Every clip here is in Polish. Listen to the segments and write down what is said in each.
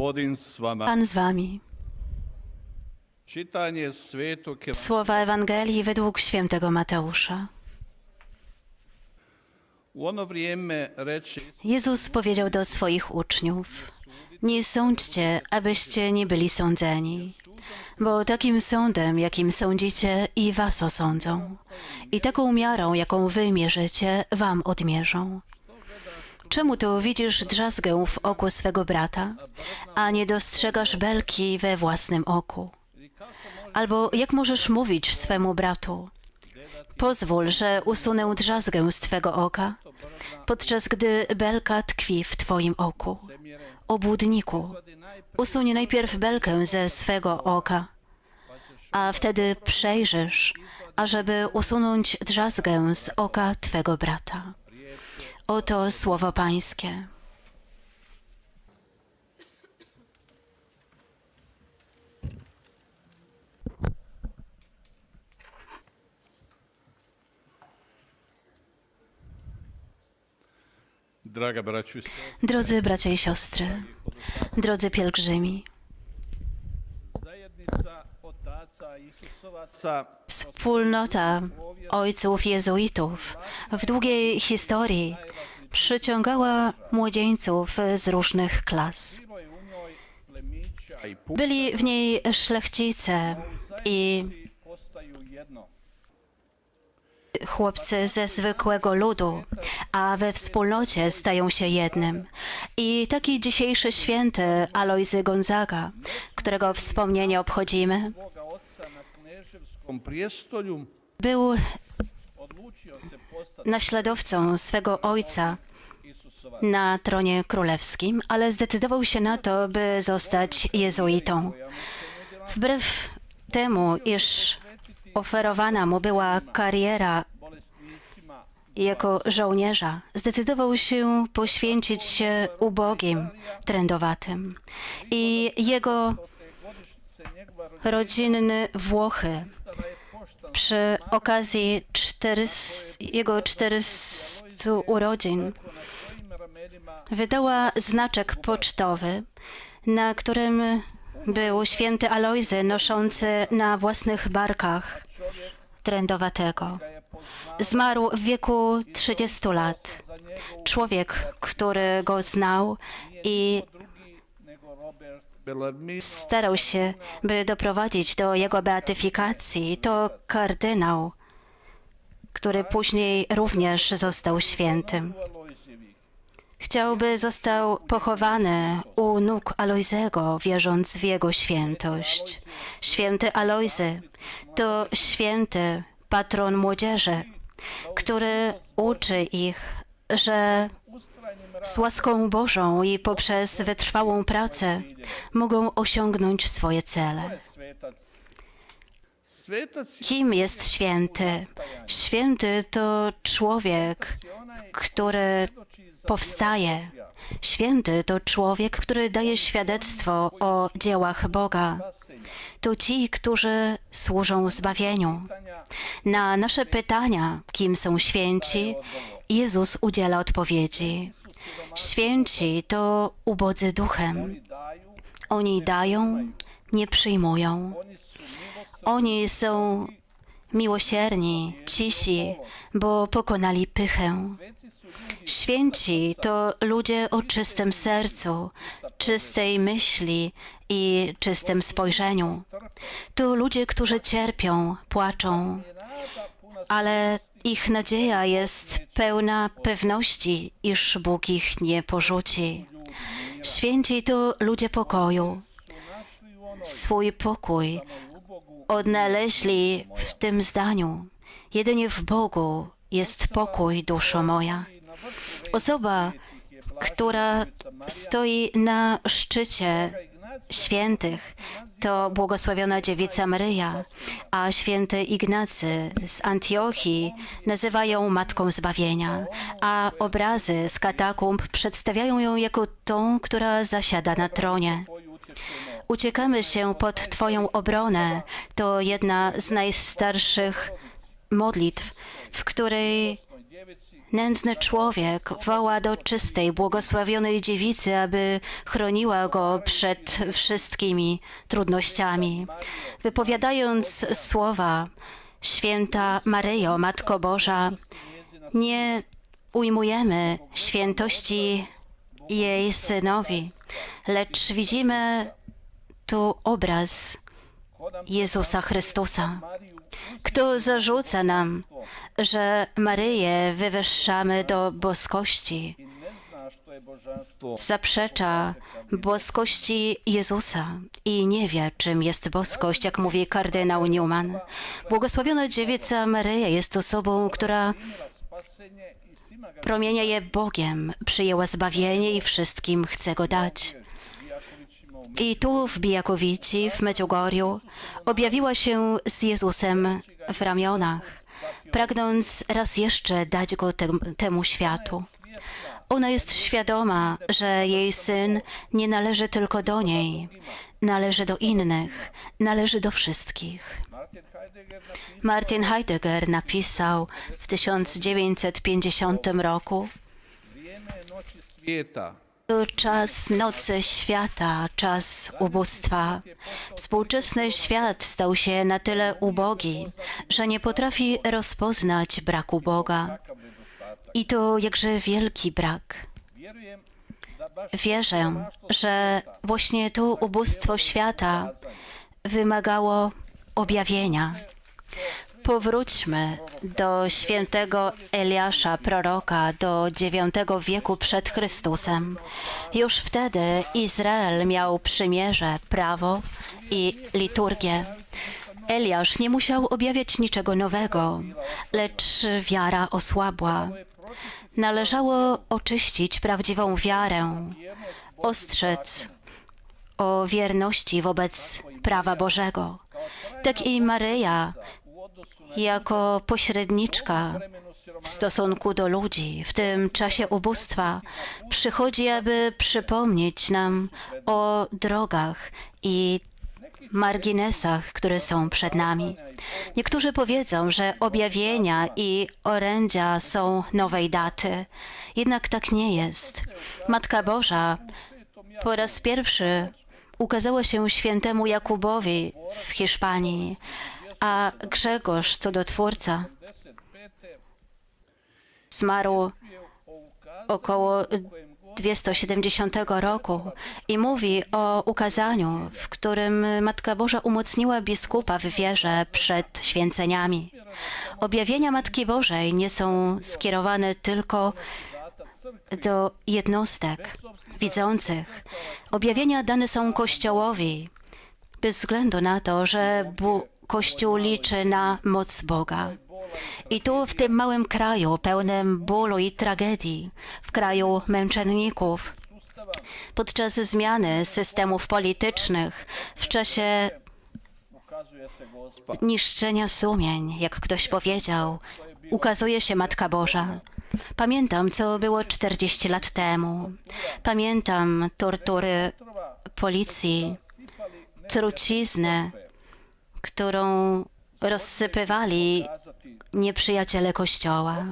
Gospodin. Pan z wami. Evanđelja Słowa Ewangelii według świętego Mateusza. Jezus powiedział do swoich uczniów: Nie sądźcie, abyście nie byli sądzeni, bo takim sądem, jakim sądzicie, i was osądzą, i taką miarą, jaką wy mierzycie, wam odmierzą. Czemu tu widzisz drzazgę w oku swego brata, a nie dostrzegasz belki we własnym oku? Albo jak możesz mówić swemu bratu? Pozwól, że usunę drzazgę z twego oka, podczas gdy belka tkwi w twoim oku. Obłudniku, usuń najpierw belkę ze swego oka, a wtedy przejrzysz, ażeby usunąć drzazgę z oka twego brata. Oto słowo Pańskie. Drodzy bracia i siostry, drodzy pielgrzymi, Wspólnota ojców jezuitów w długiej historii przyciągała młodzieńców z różnych klas. Byli w niej szlachcice i chłopcy ze zwykłego ludu, a we wspólnocie stają się jednym. I taki dzisiejszy święty Alojzy Gonzaga, którego wspomnienie obchodzimy, Boga oca na kneževskom prijestolju był naśladowcą swego ojca na tronie królewskim, ale zdecydował się na to, by zostać jezuitą. Wbrew temu, iż oferowana mu była kariera jako żołnierza, zdecydował się poświęcić się ubogim, trędowatym. I jego rodzinny Włochy przy okazji 400, jego 400 urodzin wydała znaczek pocztowy, na którym był święty Alojzy noszący na własnych barkach trędowatego. Zmarł w wieku 30 lat. Człowiek, który go znał i starał się, by doprowadzić do jego beatyfikacji, to kardynał, który później również został świętym. Chciał, by został pochowany u nóg Alojzego, wierząc w jego świętość. Święty Alojzy to święty patron młodzieży, który uczy ich, że z łaską Bożą i poprzez wytrwałą pracę mogą osiągnąć swoje cele. Kim jest święty? Święty to człowiek, który powstaje. Święty to człowiek, który daje świadectwo o dziełach Boga. To ci, którzy służą zbawieniu. Na nasze pytania, kim są święci, Jezus udziela odpowiedzi. Święci to ubodzy duchem. Oni dają, nie przyjmują. oni są miłosierni, cisi, bo pokonali pychę. Święci to ludzie o czystym sercu, czystej myśli i czystym spojrzeniu. To ludzie, którzy cierpią, płaczą, ale ich nadzieja jest pełna pewności, iż Bóg ich nie porzuci. Święci to ludzie pokoju. Swój pokój odnaleźli w tym zdaniu. Jedynie w Bogu jest pokój, duszo moja. Osoba, która stoi na szczycie świętych, to błogosławiona dziewica Maryja, a święty Ignacy z Antiochii nazywają Matką Zbawienia, a obrazy z katakumb przedstawiają ją jako tą, która zasiada na tronie. Uciekamy się pod Twoją obronę. To jedna z najstarszych modlitw, w której Nędzny człowiek woła do czystej, błogosławionej dziewicy, aby chroniła go przed wszystkimi trudnościami. Wypowiadając słowa Święta Maryjo, Matko Boża, nie ujmujemy świętości jej synowi, lecz widzimy tu obraz Jezusa Chrystusa. Kto zarzuca nam, że Maryję wywyższamy do boskości, zaprzecza boskości Jezusa i nie wie, czym jest boskość, jak mówi kardynał Newman. Błogosławiona dziewica Maryja jest osobą, która promienieje Bogiem, przyjęła zbawienie i wszystkim chce go dać. I tu w Bijakowici, w Medjugorju, objawiła się z Jezusem w ramionach, pragnąc raz jeszcze dać go tem, temu światu. Ona jest świadoma, że jej syn nie należy tylko do niej, należy do innych, należy do wszystkich. Martin Heidegger napisał w 1950 roku: To czas nocy świata, czas ubóstwa. Współczesny świat stał się na tyle ubogi, że nie potrafi rozpoznać braku Boga. I to jakże wielki brak. Wierzę, że właśnie to ubóstwo świata wymagało objawienia. Powróćmy do świętego Eliasza, proroka, do IX wieku przed Chrystusem. Już wtedy Izrael miał przymierze, prawo i liturgię. Eliasz nie musiał objawiać niczego nowego, lecz wiara osłabła. Należało oczyścić prawdziwą wiarę, ostrzec o wierności wobec prawa Bożego. Tak i Maryja, jako pośredniczka w stosunku do ludzi w tym czasie ubóstwa, przychodzi, aby przypomnieć nam o drogach i marginesach, które są przed nami. Niektórzy powiedzą, że objawienia i orędzia są nowej daty. Jednak tak nie jest. Matka Boża po raz pierwszy ukazała się świętemu Jakubowi w Hiszpanii, a Grzegorz, cudotwórca, 55. zmarł około 270 roku i mówi o ukazaniu, w którym Matka Boża umocniła biskupa w wierze przed święceniami. Objawienia Matki Bożej nie są skierowane tylko do jednostek widzących. Objawienia dane są Kościołowi, bez względu na to, że Bu- Kościół liczy na moc Boga. I tu w tym małym kraju, pełnym bólu i tragedii, w kraju męczenników, podczas zmiany systemów politycznych, w czasie niszczenia sumień, jak ktoś powiedział, ukazuje się Matka Boża. Pamiętam, co było 40 lat temu. Pamiętam tortury policji, truciznę, którą rozsypywali nieprzyjaciele Kościoła.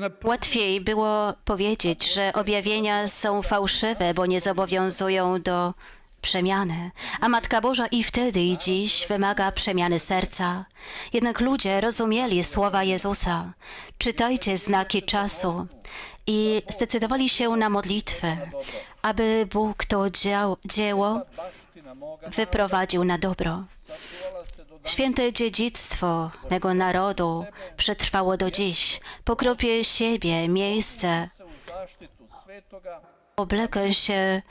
na Łatwiej było powiedzieć, że objawienia są fałszywe, bo nie zobowiązują do przemiany. A Matka Boża i wtedy i dziś wymaga przemiany serca. Jednak ludzie rozumieli słowa Jezusa. Czytajcie znaki czasu i zdecydowali się na modlitwę, aby Bóg to dzieło wyprowadził na dobro. Święte dziedzictwo mego narodu przetrwało do dziś. Pokropię siebie, miejsce, oblekę się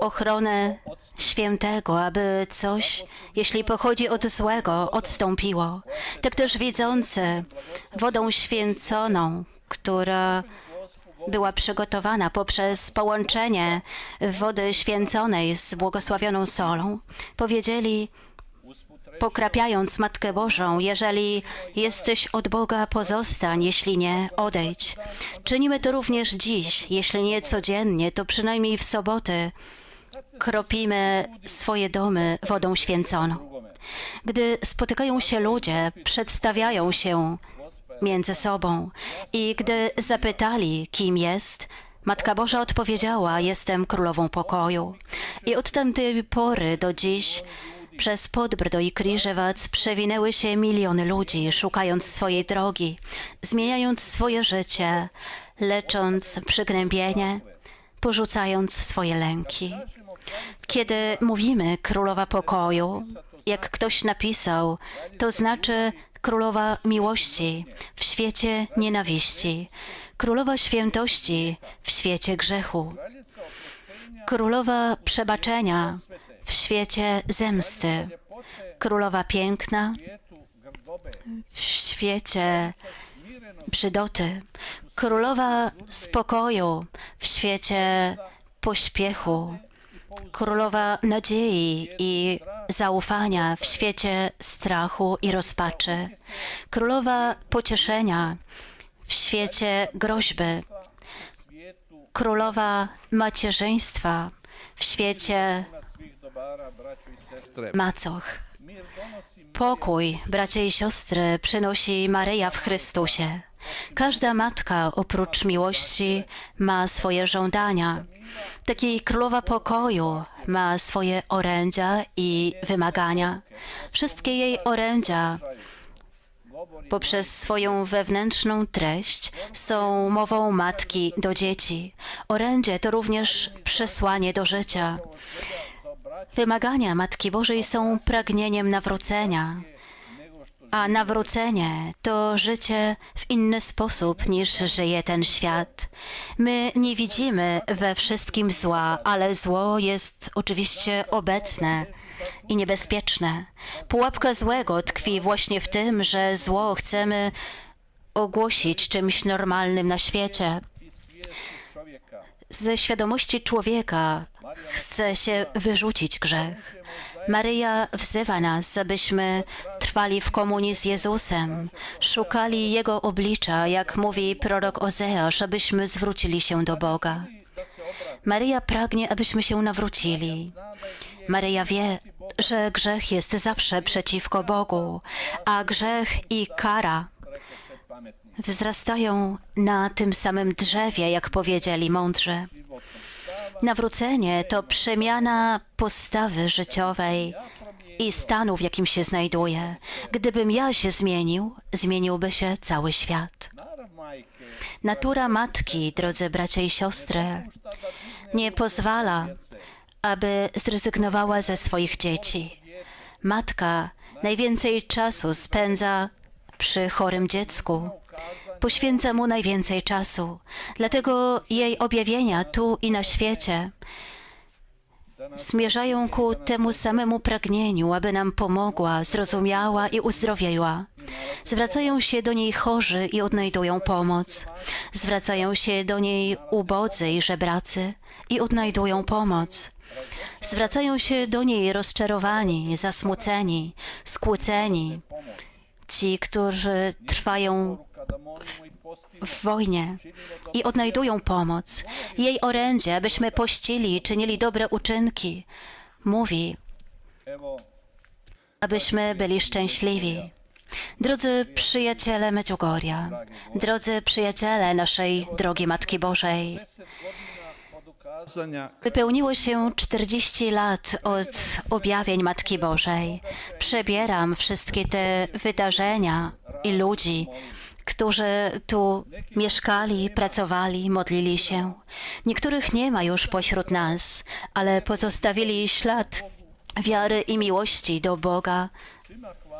ochronę świętego, aby coś, jeśli pochodzi od złego, odstąpiło. Tak też widzący wodą święconą, która była przygotowana poprzez połączenie wody święconej z błogosławioną solą, powiedzieli, pokrapiając Matkę Bożą, jeżeli jesteś od Boga, pozostań, jeśli nie, odejdź. Czynimy to również dziś, jeśli nie codziennie, to przynajmniej w soboty kropimy swoje domy wodą święconą. Gdy spotykają się ludzie, przedstawiają się między sobą i gdy zapytali, kim jest, Matka Boża odpowiedziała: Jestem królową pokoju. I od tamtej pory do dziś przez Podbrdo i Kriżewac przewinęły się miliony ludzi, szukając swojej drogi, zmieniając swoje życie, lecząc przygnębienie, porzucając swoje lęki. Kiedy mówimy królowa pokoju, jak ktoś napisał, to znaczy królowa miłości w świecie nienawiści, królowa świętości w świecie grzechu, królowa przebaczenia w świecie zemsty, królowa piękna w świecie brzydoty, królowa spokoju w świecie pośpiechu, królowa nadziei i zaufania w świecie strachu i rozpaczy, królowa pocieszenia w świecie groźby, królowa macierzyństwa w świecie macoch. Pokój, bracia i siostry, przynosi Maryja w Chrystusie. Każda matka oprócz miłości ma swoje żądania. Taki królowa pokoju ma swoje orędzia i wymagania. Wszystkie jej orędzia poprzez swoją wewnętrzną treść są mową matki do dzieci. Orędzie to również przesłanie do życia. Wymagania Matki Bożej są pragnieniem nawrócenia, a nawrócenie to życie w inny sposób niż żyje ten świat. My nie widzimy we wszystkim zła, ale zło jest oczywiście obecne i niebezpieczne. Pułapka złego tkwi właśnie w tym, że zło chcemy ogłosić czymś normalnym na świecie. Ze świadomości człowieka chce się wyrzucić grzech. Maryja wzywa nas, abyśmy trwali w komunii z Jezusem, szukali Jego oblicza, jak mówi prorok Ozeasz, abyśmy zwrócili się do Boga. Maryja pragnie, abyśmy się nawrócili. Maryja wie, że grzech jest zawsze przeciwko Bogu, a grzech i kara wzrastają na tym samym drzewie, jak powiedzieli mądrze. Nawrócenie to przemiana postawy życiowej i stanu, w jakim się znajduje. Gdybym ja się zmienił, zmieniłby się cały świat. Natura matki, drodzy bracia i siostry, nie pozwala, aby zrezygnowała ze swoich dzieci. Matka najwięcej czasu spędza przy chorym dziecku. Poświęca mu najwięcej czasu. Dlatego jej objawienia tu i na świecie zmierzają ku temu samemu pragnieniu, aby nam pomogła, zrozumiała i uzdrowiła. Zwracają się do niej chorzy i odnajdują pomoc. Zwracają się do niej ubodzy i żebracy i odnajdują pomoc. Zwracają się do niej rozczarowani, zasmuceni, skłóceni, ci, którzy trwają w wojnie i odnajdują pomoc. Jej orędzie, abyśmy pościli czynili dobre uczynki, mówi, abyśmy byli szczęśliwi. Drodzy przyjaciele Medjugorja, drodzy przyjaciele naszej drogi Matki Bożej, 10 godina od ukazanja Wypełniło się 40 lat od objawień Matki Bożej. Przebieram wszystkie te wydarzenia i ludzi, którzy tu mieszkali, pracowali, modlili się. Niektórych nie ma już pośród nas, ale pozostawili ślad wiary i miłości do Boga,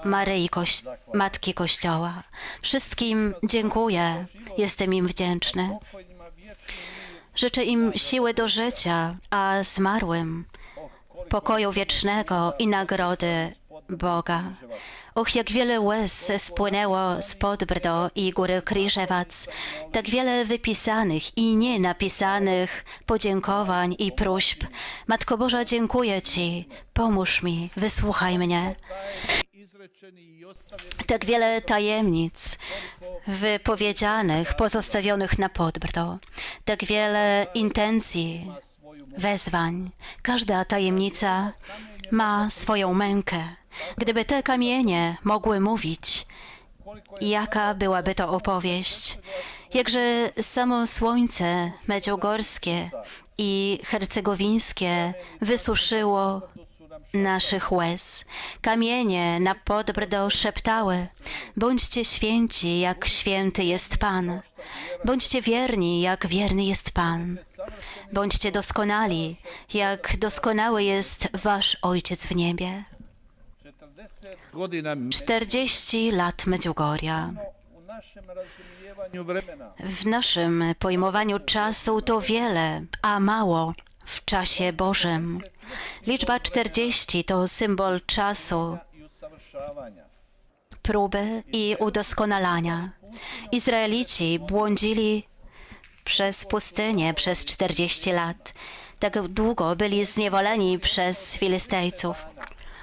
Maryi Koś- Matki Kościoła. Wszystkim dziękuję, jestem im wdzięczny. Życzę im siły do życia, a zmarłym pokoju wiecznego i nagrody Boga. Och, jak wiele łez spłynęło z Podbrdo i góry Kriżewac, tak wiele wypisanych i nienapisanych podziękowań i próśb. Matko Boża, dziękuję Ci, pomóż mi, wysłuchaj mnie. Tak wiele tajemnic wypowiedzianych, pozostawionych na Podbrdo, tak wiele intencji, wezwań. Każda tajemnica ma swoją mękę. Gdyby te kamienie mogły mówić, jaka byłaby to opowieść? Jakże samo słońce medjugorskie i hercegowińskie wysuszyło naszych łez. Kamienie na podbrdo szeptały: Bądźcie święci, jak święty jest Pan. Bądźcie wierni, jak wierny jest Pan. Bądźcie doskonali, jak doskonały jest Wasz Ojciec w niebie. 40 godina 40 lat Medjugorja. W naszym pojmowaniu czasu to wiele, a mało w czasie Bożym. Liczba 40 to symbol czasu, próby i udoskonalania. Izraelici błądzili przez pustynię przez 40 lat. Tak długo byli zniewoleni przez Filistejców.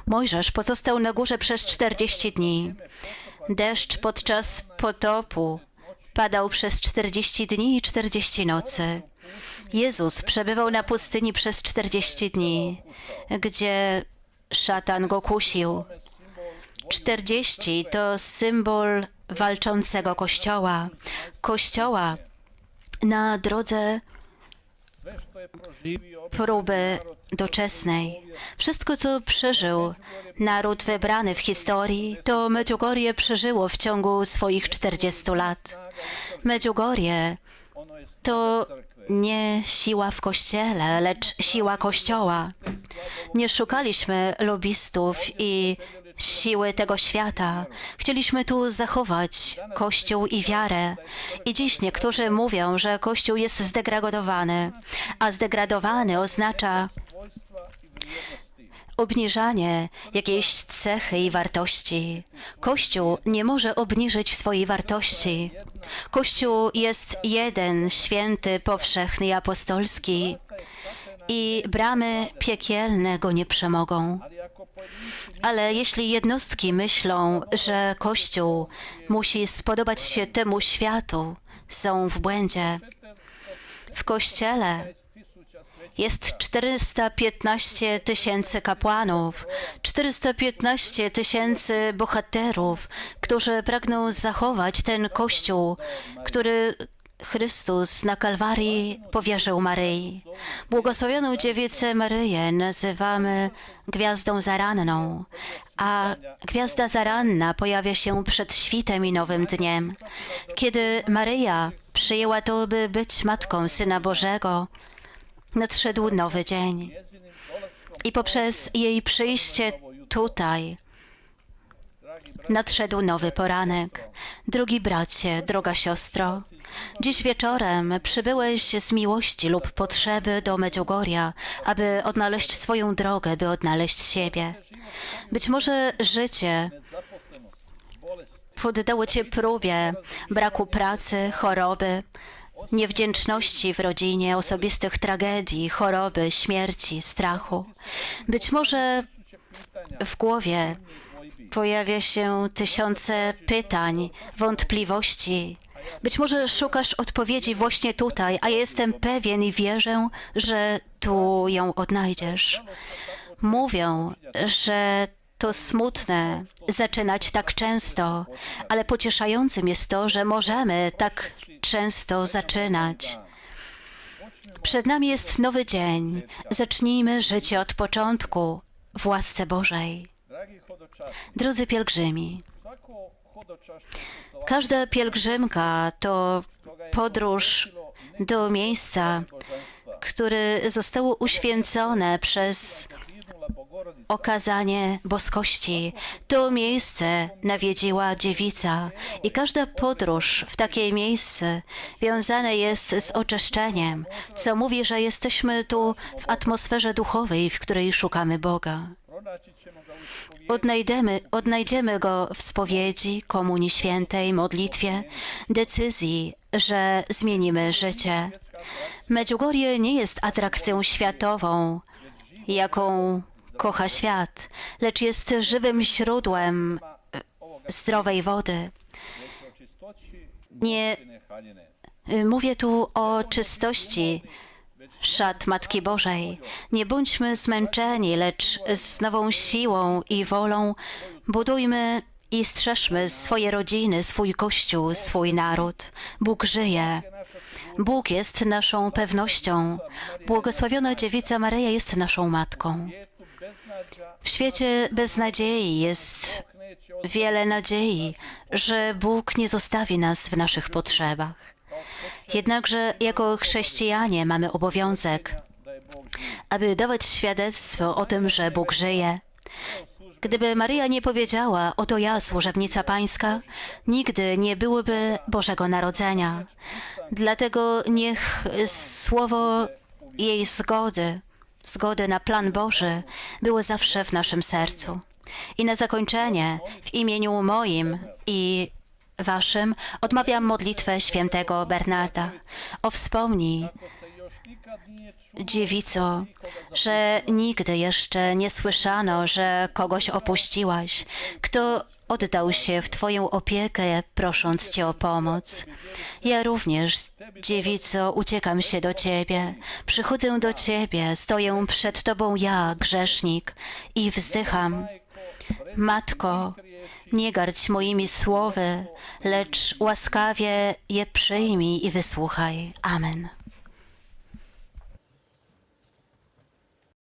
Mojżesz pozostał na górze przez 40 dni. Deszcz podczas potopu padał przez 40 dni i 40 nocy. Jezus przebywał na pustyni przez 40 dni, gdzie szatan go kusił. 40 to symbol walczącego kościoła. Kościoła na drodze próby doczesnej. Wszystko, co przeżył naród wybrany w historii, to Medjugorje przeżyło w ciągu swoich 40 lat. Medjugorje to nie siła w kościele, lecz siła kościoła. Nie szukaliśmy lobbystów i siły tego świata. Chcieliśmy tu zachować Kościół i wiarę. I dziś niektórzy mówią, że Kościół jest zdegradowany, a zdegradowany oznacza obniżanie jakiejś cechy i wartości. Kościół nie może obniżyć swojej wartości. Kościół jest jeden, święty, powszechny i apostolski i bramy piekielne go nie przemogą. Ale jeśli jednostki myślą, że Kościół musi spodobać się temu światu, są w błędzie. W Kościele jest 415 tysięcy kapłanów, 415 tysięcy bohaterów, którzy pragną zachować ten Kościół, który Chrystus na Kalwarii powierzył Maryi. Błogosławioną dziewicę Maryję nazywamy gwiazdą zaranną, a gwiazda zaranna pojawia się przed świtem i nowym dniem. Kiedy Maryja przyjęła to, by być matką Syna Bożego, nadszedł nowy dzień. I poprzez jej przyjście tutaj nadszedł nowy poranek. Drogi bracie, droga siostro, dziś wieczorem przybyłeś z miłości lub potrzeby do Medjugorja, aby odnaleźć swoją drogę, by odnaleźć siebie. Być może życie poddało cię próbie braku pracy, choroby, niewdzięczności w rodzinie, osobistych tragedii, choroby, śmierci, strachu. Być może w głowie. Pojawia się tysiące pytań, wątpliwości. Być może szukasz odpowiedzi właśnie tutaj, a jestem pewien i wierzę, że tu ją odnajdziesz. Mówią, że to smutne zaczynać tak często, ale pocieszającym jest to, że możemy tak często zaczynać. Przed nami jest nowy dzień. Zacznijmy życie od początku w łasce Bożej. Drodzy pielgrzymi, każda pielgrzymka to podróż do miejsca, które zostało uświęcone przez okazanie boskości. To miejsce nawiedziła dziewica i każda podróż w takie miejsce wiązane jest z oczyszczeniem, co mówi, że jesteśmy tu w atmosferze duchowej, w której szukamy Boga. Odnajdziemy, odnajdziemy go w spowiedzi, komunii świętej, modlitwie, decyzji, że zmienimy życie. Medjugorje nie jest atrakcją światową, jaką kocha świat, lecz jest żywym źródłem e, zdrowej wody. Nie y, mówię tu o czystości szat Matki Bożej. Nie bądźmy zmęczeni, lecz z nową siłą i wolą budujmy i strzeżmy swoje rodziny, swój Kościół, swój naród. Bóg żyje. Bóg jest naszą pewnością. Błogosławiona Dziewica Maryja jest naszą Matką. W świecie bez nadziei jest wiele nadziei, że Bóg nie zostawi nas w naszych potrzebach. Jednakże jako chrześcijanie mamy obowiązek, aby dawać świadectwo o tym, że Bóg żyje. Gdyby Maryja nie powiedziała, oto ja, służebnica Pańska, nigdy nie byłoby Bożego Narodzenia. Dlatego niech słowo jej zgody, zgody na plan Boży, było zawsze w naszym sercu. I na zakończenie, w imieniu moim i waszym, odmawiam modlitwę świętego Bernarda. O wspomnij, dziewico, że nigdy jeszcze nie słyszano, że kogoś opuściłaś, kto oddał się w Twoją opiekę, prosząc Cię o pomoc. Ja również, dziewico, uciekam się do Ciebie, przychodzę do Ciebie, stoję przed Tobą ja, grzesznik, i wzdycham. Matko, nie gardź moimi słowy, lecz łaskawie je przyjmij i wysłuchaj. Amen.